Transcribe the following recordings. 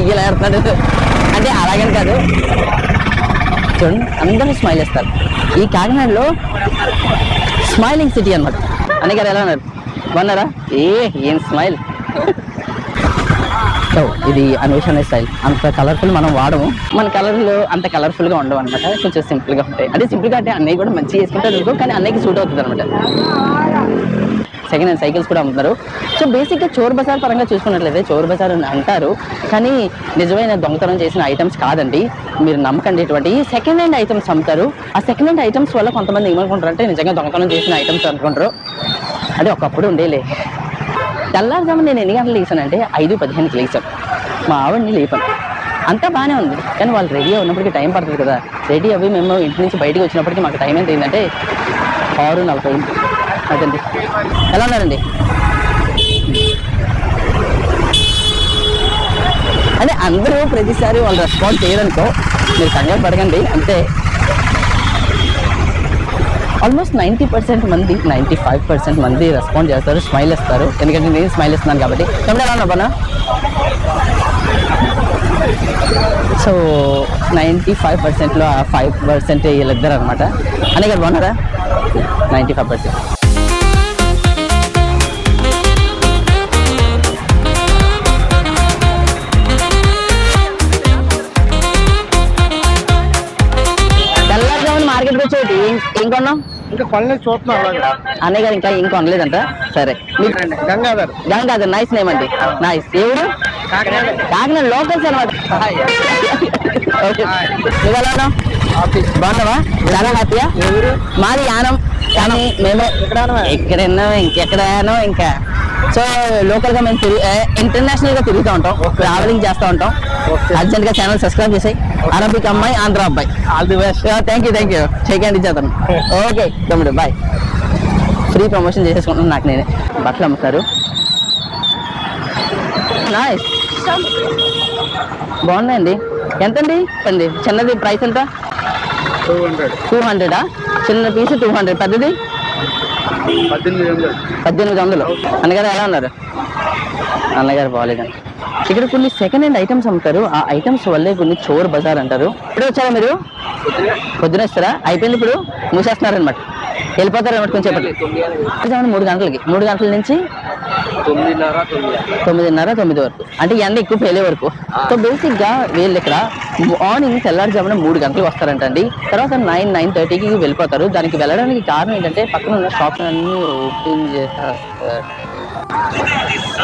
అని అంటే అలాగని కాదు. చూడండి అందరూ స్మైల్ ఇస్తారు ఈ కాకినాడలో స్మైలింగ్ సిటీ అన్నమాట. అన్నయ్య గారు ఎలా ఉన్నారు? బాగున్నారా? ఏ ఏం స్మైల్ సో ఇది అన్వేషణ స్టైల్ అంత కలర్ఫుల్ మనం వాడము. మన కలర్లు అంత కలర్ఫుల్గా ఉండవు అనమాట కొంచెం సింపుల్గా ఉంటాయి. అంటే సింపుల్గా అంటే అన్నయ్య కూడా మంచిగా వేసుకుంటారు కానీ అన్నయ్యకి సూట్ అవుతుంది అనమాట సెకండ్ హ్యాండ్ సైకిల్స్ కూడా అమ్ముతారు. సో బేసిక్గా చోర్ బజార్ పరంగా చూసుకున్నట్లయితే చోర్ బజార్ అని అంటారు. కానీ నిజమైన దొంగతనం చేసిన ఐటమ్స్ కాదండి. మీరు నమ్మకండి ఇటువంటి సెకండ్ హ్యాండ్ ఐటమ్స్ అమ్ముతారు. ఆ సెకండ్ హ్యాండ్ ఐటమ్స్ వల్ల కొంతమంది ఏమనుకుంటారు అంటే నిజంగా దొంగతనం చేసిన ఐటమ్స్ అనుకుంటారు. అదే ఒకప్పుడు ఉండేలే. తెల్లారుజామున నేను ఎన్ని గంటలు లేచానంటే ఐదు పదిహేనుకి లేచాను. మా ఆవిడని లేపాను. అంతా బాగానే ఉంది. కానీ వాళ్ళు రెడీ ఉన్నప్పటికీ టైం పడుతుంది కదా. రెడీ అవి మేము ఇంటి నుంచి బయటకు వచ్చినప్పటికీ మాకు టైం ఎంత అయిందంటే ఆరు నలభై అదండి. ఎలా ఉన్నారండి? అదే అందరూ ప్రతిసారి వాళ్ళు రెస్పాన్స్ చేయరనుకో మీరు కంగారు పడకండి. అంతే ఆల్మోస్ట్ నైంటీ పర్సెంట్ మంది నైంటీ ఫైవ్ పర్సెంట్ మంది రెస్పాండ్ చేస్తారు స్మైల్ ఇస్తారు ఎందుకంటే నేను స్మైల్ ఇస్తున్నాను కాబట్టి. తమ్ముడు ఎలా ఉన్నా సో నైంటీ ఫైవ్ పర్సెంట్లో ఫైవ్ పర్సెంట్ వీళ్ళిద్దరు అనమాట అనే కదా బాగున్నారా? నైంటీ ఫైవ్ పర్సెంట్ మార్కెట్కి వచ్చేటి ఏం- కొన్నాం ఇంకా పనులు చూస్తున్నాం అన్నయ్య గారు ఇంకా ఏం కొనలేదంట? సరే. గంగాధర్. గంగాధర్ నైస్ నేమ్ అండి. నైస్ ఎవరు కాకినాడ. లోకల్స్ అనమాట ఓకే. నువ్వు ఎలా బాగున్నావా? చాలా హ్యాపీయా మాది యానం. కానీ మేము ఎక్కడైనా ఇంకెక్కడైనా ఇంకా. సో లోకల్గా మేము ఇంటర్నేషనల్గా తిరుగుతూ ఉంటాం. ట్రావెలింగ్ చేస్తూ ఉంటాం. అర్జెంట్గా ఛానల్ సబ్స్క్రైబ్ చేసాయి. అరబిక్ అమ్మాయి ఆంధ్ర అబ్బాయి. All the best thank you thank you చేయండి ఇచ్చేస్తాను ఓకే తమ్ముడు. బాయ్ ఫ్రీ ప్రమోషన్ చేసేసుకుంటున్నాను నాకు నేనే. బట్టలు అమ్ముతారు నైస్ బాగున్నాయండి. ఎంతండి? అండి చిన్నది ప్రైస్ ఎంత? టూ హండ్రెడ్ టూ హండ్రెడా చిన్న పీస్ టూ హండ్రెడ్ పెద్దది? పద్దెనిమిది వందలు. పద్దెనిమిది వందలు. అన్నగారు ఎలా ఉన్నారు? అన్నగారు బాగాలేదండి. ఇక్కడ కొన్ని సెకండ్ హ్యాండ్ ఐటమ్స్ అమ్ముతారు. ఆ ఐటమ్స్ వల్లే కొన్ని చోర్ బజార్ అంటారు. ఇప్పుడు వచ్చారా మీరు? పొద్దున వస్తారా? అయిపోయింది ఇప్పుడు? మూసేస్తున్నారనమాట వెళ్ళిపోతారు అనమాట కొంచెం మూడు గంటలకి. మూడు గంటల నుంచి తొమ్మిదిన్నర తొమ్మిది వరకు. అంటే ఎండ ఎక్కువ పేలే వరకు. సో బేసిక్గా వీళ్ళు ఇక్కడ మార్నింగ్ తెల్లారుజామున మూడు గంటలకు వస్తారంటండి. తర్వాత నైన్ నైన్ థర్టీకి వెళ్ళిపోతారు. దానికి వెళ్ళడానికి కారణం ఏంటంటే పక్కన ఉన్న షాప్స్ అన్ని ఓపెన్ చేస్తారు.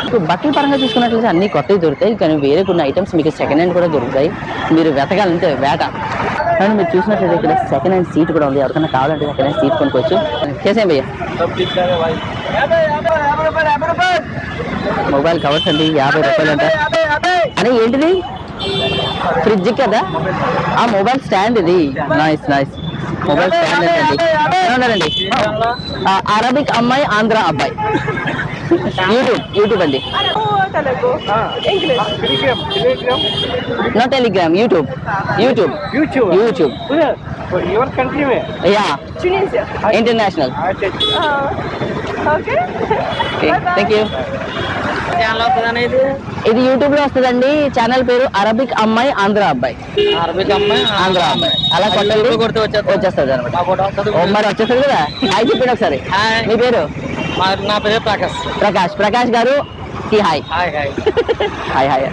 ఇప్పుడు బట్టల పరంగా చూసుకున్నట్లయితే అన్ని కొత్తవి దొరుకుతాయి. కానీ వేరే కొన్ని ఐటమ్స్ మీకు సెకండ్ హ్యాండ్ కూడా దొరుకుతాయి. మీరు వెతకాలంటే వేట. కానీ మీరు చూసినట్లయితే ఇక్కడ సెకండ్ హ్యాండ్ సీట్ కూడా ఉంది. ఎవరికైనా కావాలంటే సెకండ్ హ్యాండ్ సీట్ కొనుక్కోవచ్చు. చేసేం భయ్య మొబైల్ కవర్స్ అండి యాభై రూపాయలు అంట. అని ఏంటిది? ఫ్రిడ్జ్ కదా? ఆ మొబైల్ స్టాండ్ ఇది. నైస్ నైస్ మొబైల్ స్టాండ్ ఏంటండి? ఎలా ఉన్నారండి ఆ, అరబిక్ అమ్మాయి ఆంధ్ర అబ్బాయి. యూట్యూబ్ యూట్యూబ్ అండి. No Telegram YouTube. YouTube. YouTube. YouTube. Your country may ya Tunisia. International Uh, okay. Thank you ఇది? యూట్యూబ్లో వస్తుందండి. ఛానల్ పేరు అరబిక్ అమ్మాయి ఆంధ్ర అబ్బాయి అరబిక్ అమ్మాయి ఆంధ్ర అబ్బాయి అలా కొట్టండి. కొడితే వచ్చేస్తుంది. అనమాట. మరి వచ్చేస్తుంది కదా? హాయ్ చెప్పండి ఒకసారి. హాయ్. మీ పేరు? మా- నా పేరు ప్రకాష్. ప్రకాష్. ప్రకాష్ గారు కి hi. Hi hi. Hi hi.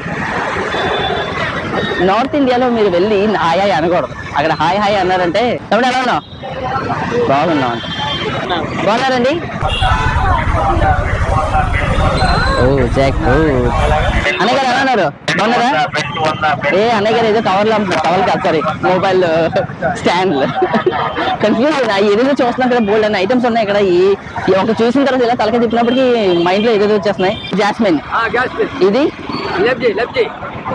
North ఇండియాలో మీరు వెళ్ళి హాయ్ హాయ్ అనకూడదు. అక్కడ హాయ్ హాయ్ అన్నారంటే తమ్ముడు ఎలా ఉన్నావు? బాగున్నావు. అంట బాగున్నారండి? ఓ జాక్ అన్నయ్య గారు ఎలా ఉన్నారు? బాగున్నారా? ఏ అన్నయ్య గారు ఏదో టవర్లో అమ్ముతున్నారు. టవర్ కాదు సారీ మొబైల్ స్టాండ్ కన్ఫ్యూజ్ ఏదేదో చూస్తున్నాం కదా బోల్డ్ అన్న ఐటమ్స్ ఉన్నాయి ఇక్కడ. ఈ ఒక చూసిన తర్వాత ఇలా తలక తిప్పినప్పటికీ మైండ్లో ఏదేదో వచ్చేస్తున్నాయి. జాస్మిన్ ఇది?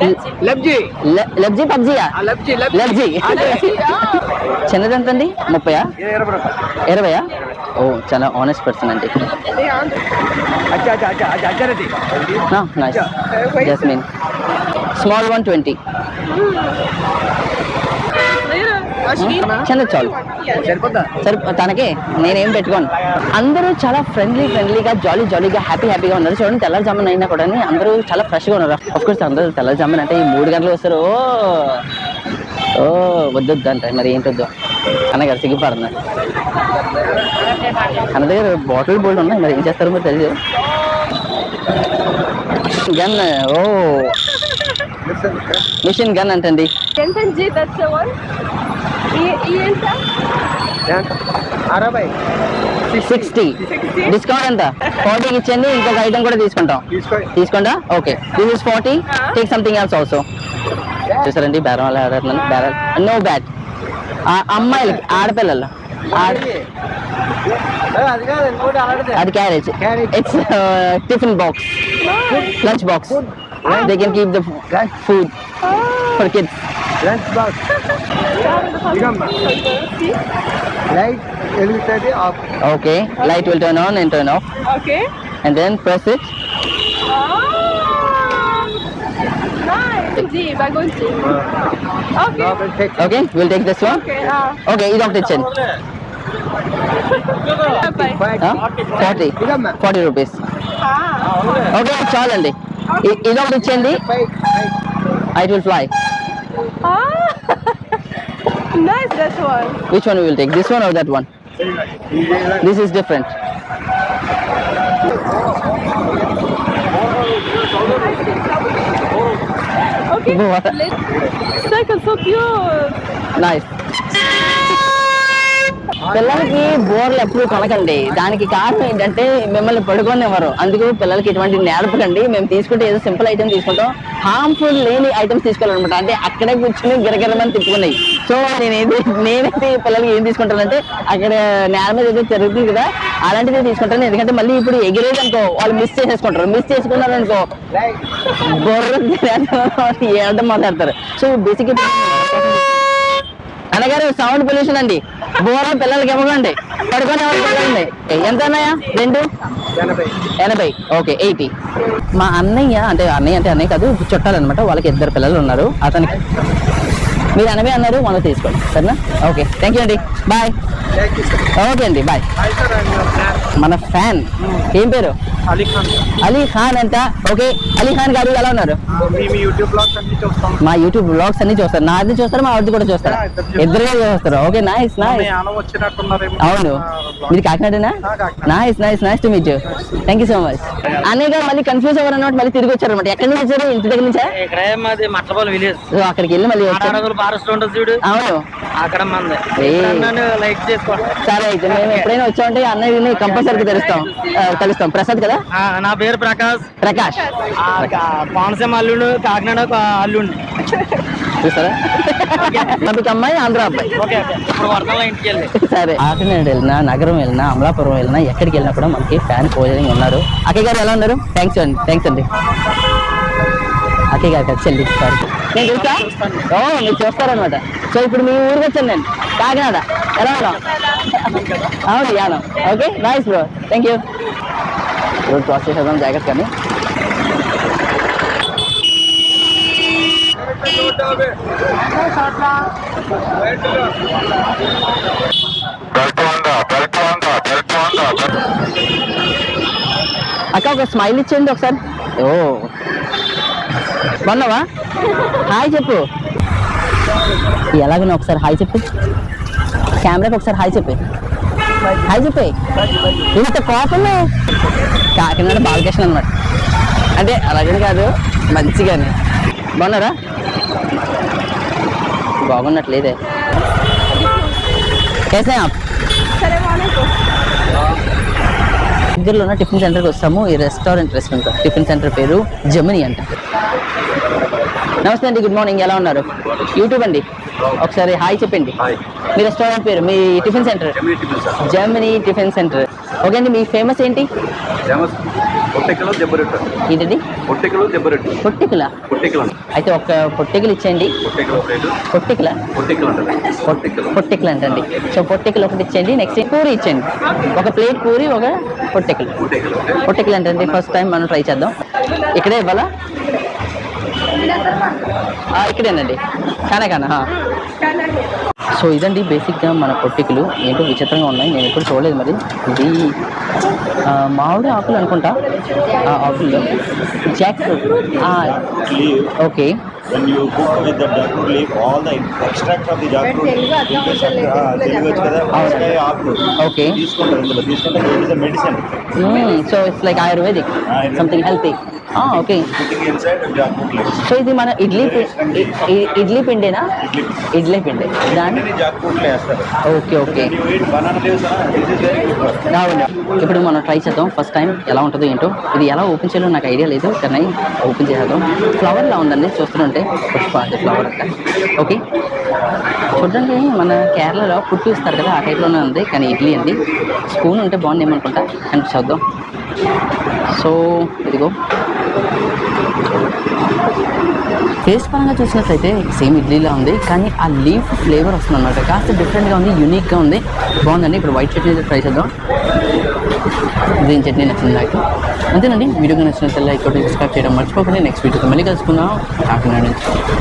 లబ్జీ లబ్జీ. లబ్జీ. లె- లెబ్జీ పబ్జీయా లబ్జీ చిన్నది ఎంతండి ముప్పయా? ఇరవై రూపాయలు ఇరవయా? ఓ చాలా ఆనెస్ట్ పర్సన్ అండి. Nice jasmine small one twenty చిన్న చాలు సరే తనకి నేనేం పెట్టుకోను. అందరూ చాలా ఫ్రెండ్లీ ఫ్రెండ్లీగా జాలీ జాలీగా హ్యాపీ హ్యాపీగా ఉన్నారు. చూడండి తెల్లజామున్ అయినా కూడా అందరూ చాలా ఫ్రెష్గా ఉన్నారు. అఫ్ కోర్స్ అందరూ తెల్లజామున్ అంటే ఈ మూడు గంటలు వస్తారు. ఓ ఓ వద్దొద్దు అంటే మరి ఏంటొద్దు? అన్నగారు సిగ్గుపడుతున్నారు. అన్న దగ్గర బాటిల్ బోల్డ్ ఉన్నాయి. మరి ఏం చేస్తారో మరి తెలియదు గన్ ఓ. మిషన్ గన్ అంటండి. అరవై. సిక్స్టీ డిస్కౌంట్ ఎంత? ఫార్టీకి ఇచ్చేయండి ఇంకొక ఐటమ్ కూడా తీసుకుంటాం. తీసుకో. తీసుకుంటా? Okay this is forty take something else also చూసారండి బేరం వాళ్ళు ఆడుతున్నాను బేరం. నో బ్యాట్ అమ్మాయిలకి ఆడపిల్లలు. ఆడ- అది carriage. It's tiffin box lunch box they can keep the food for kids lunch box ఇదమ్మా లైట్ వెలుగుతుంది off okay light will turn on and turn off okay and then press it Nice. G, bagunci. Okay. Okay will take this one Okay. Ah. Okay ఇది ఒకటి ఇచ్చేయండి Bye. Forty ఇదమ్మా forty rupees Ah. Okay చాలండి ఇ- ఇది ఒకటి ఇచ్చేయండి ఐట్ will fly Ah. nice that one. Which one will take this one or that one this is different Okay. What? Let's cycle so cute. Nice పిల్లలకి బోర్లు ఎప్పుడు కొనకండి. దానికి కారణం ఏంటంటే మిమ్మల్ని పడుకోనివ్వరు. అందుకు పిల్లలకి ఇటువంటి నేర్పకండి. మేము తీసుకుంటే ఏదో సింపుల్ ఐటమ్ తీసుకుంటాం. హార్మ్ఫుల్ లేని ఐటమ్స్ తీసుకోవాలన్నమాట. అంటే అక్కడే కూర్చుని గిరగిరమని తిప్పుకున్నాయి. సో నేనేది నేనైతే పిల్లలకి ఏం తీసుకుంటానంటే అక్కడ నేల మీద ఏదో జరుగుతుంది కదా అలాంటిది తీసుకుంటాను. ఎందుకంటే మళ్ళీ ఇప్పుడు ఎగిరేది అనుకో వాళ్ళు మిస్ చేసేసుకుంటారు. మిస్ చేసుకున్నారు అనుకో బొర్ర ఏడడం మాట్లాడతారు. సో బేసిక్ అనగారు సౌండ్ పొల్యూషన్ అండి. బోర పిల్లలకి ఇవ్వకండి. పడుకొని ఎవరు ఎంత అన్నయ్య? రెండు? ఎనభై. Okay eighty. మా అన్నయ్య అంటే అన్నయ్య అంటే అన్నయ్య కాదు చుట్టాలన్నమాట. వాళ్ళకి ఇద్దరు పిల్లలు ఉన్నారు. అతనికి మీరు ఎనభై అన్నారు మనం తీసుకోండి. సరేనా? ఓకే. థ్యాంక్ యూ అండి బాయ్ ఓకే అండి బాయ్ మన ఫ్యాన్. ఏం పేరు? అలీ ఖాన్ అంట. ఓకే. అలీ ఖాన్ గారు ఎలా ఉన్నారు? మా యూట్యూబ్ బ్లాగ్స్ అన్ని చూస్తారు. నాది చూస్తారు మా ఆవిడది కూడా చూస్తారు. ఇద్దరుగా చూస్తారు. ఓకే నైస్ నైస్ అవును. మీది కాకినాడనా. Nice nice nice to meet you thank you so much అన్నయ్య గారు మళ్ళీ కన్ఫ్యూజ్ అవ్వరు అన్నమాట మళ్ళీ తిరిగి వచ్చారు అనమాట ఎక్కడి నుంచి వచ్చారు? ఇంటి దగ్గర నుంచా? ఇక్కడ మాది మట్లపాలెం విలేజ్ సో అక్కడికి వెళ్ళి మళ్ళీ వచ్చారు. ఫారెస్ట్ ఉంటుంది చూడు. అవును. అక్కడ మంది. లైక్ చేసుకోండి సరే అయితే మేము ఎప్పుడైనా వచ్చామంటే అన్నయ్యని కంపల్సరీగా తెలుస్తాం. ఆ, కలుస్తాం. ప్రసాద్ కదా? నా పేరు ప్రకాష్. ప్రకాష్. కోనసీమ అల్లుడు కాకినాడ ఒక అల్లుండి. చూస్తారా? మనకి అమ్మాయి ఆంధ్ర అబ్బాయి. సరే. కాకినాడ వెళ్ళినా నగరం వెళ్ళినా అమలాపురం వెళ్ళినా ఎక్కడికి వెళ్ళినా కూడా మనకి ఫ్యాన్ పోజనింగ్ ఉన్నారు. అక్కయ్య గారు ఎలా ఉన్నారు? థ్యాంక్స్ అండి. థ్యాంక్స్ అండి. అక్కయ్య గారు కదా చెల్లి. నేను తెలుసా? ఓ మీరు చూస్తారనమాట సో ఇప్పుడు మీ ఊరికి వచ్చాను నేను. కాకినాడ. ఎలా ఉన్నాం అవును Yanam okay nice bro thank you road cross చేసేద్దాం జాగ్రత్త కానీ అక్క ఒక స్మైల్ ఇచ్చేయండి ఒకసారి. ఓ బాగున్నావా హాయ్ చెప్పు ఎలాగన్నా ఒకసారి హాయ్ చెప్పు కెమెరాకి ఒకసారి హాయ్ చెప్పు హాయ్ చెప్పు ఇంత కోపం కాకినాడ బాలకృష్ణ అనమాట అంటే అలాగని కాదు మంచిగానే బాగున్నారా బాగున్నట్లేదే कैसे हैं आप Salam alaikum. దగ్గరలో ఉన్న టిఫిన్ సెంటర్కి వస్తాము. ఈ రెస్టారెంట్ రెస్టారెంట్ టిఫిన్ సెంటర్ పేరు జమిని అంట. నమస్తే అండి గుడ్ మార్నింగ్. ఎలా ఉన్నారు? యూట్యూబ్ అండి? ఒకసారి హాయ్ చెప్పండి. మీ రెస్టారెంట్ పేరు మీ tiffin centre? Germany tiffin centre. Okay అండి మీ ఫేమస్ ఏంటి? ఫేమస్ దెబ్బరొట్టు ఏంటండి దెబ్బరొట్టు పొట్టికల అయితే ఒక పొట్టికలు ఇచ్చేయండి. పొట్టికల పొట్టికలు? అంటండి. సో పొట్టికలు ఒకటి ఇచ్చేయండి నెక్స్ట్ పూరి ఇచ్చేయండి. ఒక ప్లేట్ పూరి ఒక పొట్టికలు. పొట్టికలు. అంటే ఫస్ట్ టైం మనం ట్రై చేద్దాం. ఇక్కడే ఇవ్వాలా? ఇక్కడేనండి. కానే కానా సో ఇదండి బేసిక్గా మన పొట్టికలు ఏంటో విచిత్రంగా ఉన్నాయి. నేను ఎప్పుడు చూడలేదు మరి. ఇది మామిడి ఆకులు అనుకుంటా. ఆ ఆకుల్లో jack okay. When you cook with the jackfruit leaf, all the extract of the jackfruit, Telugu వచ్చు కదా వంకాయ ఆకులు Okay. తీసుకుంటారు ఇందులో. తీసుకుంటే it is medicine so it's like ayurvedic something healthy okay so ఇది మన ఇడ్లీ పి- ఇ- ఇ- ఇడ్లీ పిండేనా? ఇడ్లీ పిండి. దాని ఓకే ఓకే ఇప్పుడు మనం ట్రై చేద్దాం. ఫస్ట్ టైం ఎలా ఉంటుందో ఏంటో. ఇది ఎలా ఓపెన్ చేయాలో నాకు ఐడియా లేదు. కానీ ఓపెన్ చేద్దాం ఫ్లవర్ లా ఉందండి. చూస్తుంటే పుష్ప అది ఫ్లవర్ అక్కడ ఓకే చూడండి మన కేరళలో పుట్టు ఇస్తారు కదా ఆ టైప్లోనే ఉంది కానీ ఇడ్లీ అండి. స్పూన్ ఉంటే బాగుంది ఏమనుకుంటా? కానీ చూద్దాం. సో ఇదిగో. టేస్ట్ పరంగా చూసినట్లయితే సేమ్ ఇడ్లీలా ఉంది కానీ ఆ లీఫ్ ఫ్లేవర్ వస్తుంది అనమాట కాస్త డిఫరెంట్గా ఉంది యూనిక్గా ఉంది. బాగుందండి. ఇప్పుడు వైట్ చట్నీ ట్రై చేద్దాం. గ్రీన్ చట్నీ నచ్చింది నాకు? అంతేనండి. వీడియో నచ్చినట్లయితే లైక్ సబ్స్క్రైబ్ చేయడం మర్చిపోకండి. నెక్స్ట్ వీడియోతో మళ్ళీ కలుసుకుందాం. కాకినాడ నుంచి